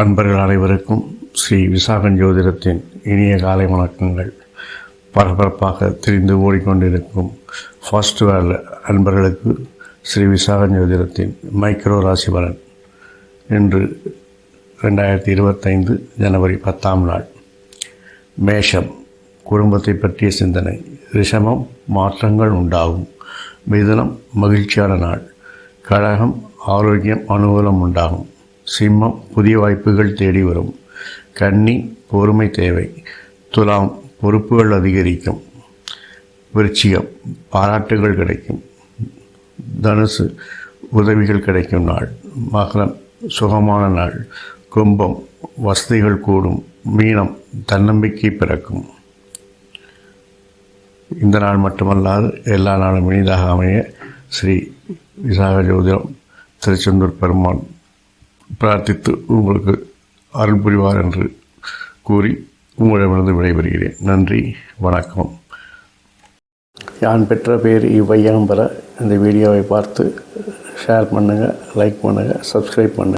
அன்பர்கள் அனைவருக்கும் ஸ்ரீ விசாகன் ஜோதிடத்தின் இனிய காலை வணக்கங்கள். பரபரப்பாக திரிந்து ஓடிக்கொண்டிருக்கும் ஃபர்ஸ்ட் வேர்ல்டு அன்பர்களுக்கு ஸ்ரீ விசாகன் ஜோதிடத்தின் மைக்ரோ ராசி பலன் இன்று ரெண்டாயிரத்தி இருபத்தைந்து ஜனவரி பத்தாம் நாள். மேஷம் குடும்பத்தை பற்றிய சிந்தனை ரிஷமம் மாற்றங்கள் உண்டாகும். மிதுனம் மகிழ்ச்சியான நாள். கழகம் ஆரோக்கியம் அனுகூலம் உண்டாகும். சிம்மம் புதிய வாய்ப்புகள் தேடி வரும். கன்னி பொறுமை தேவை. துலாம் பொறுப்புகள் அதிகரிக்கும். விருச்சிகம் பாராட்டுகள் கிடைக்கும். தனுசு உதவிகள் கிடைக்கும் நாள். மகரம் சுகமான நாள். கும்பம் வசதிகள் கூடும். மீனம் தன்னம்பிக்கை பிறக்கும். இந்த நாள் மட்டுமல்லாது எல்லா நாளும் இனிதாக அமைய ஸ்ரீ விசாக ஜோதிடம் திருச்செந்தூர் பெருமான் பிரார்த்தித்து உங்களுக்கு அருள் புரிவார் என்று கூறி உங்களிடமிருந்து விடைபெறுகிறேன். நன்றி வணக்கம். யான் பெற்ற பேர் இவ்வையகம் பெற இந்த வீடியோவை பார்த்து ஷேர் பண்ணுங்கள் லைக் பண்ணுங்கள் சப்ஸ்கிரைப் பண்ணுங்கள்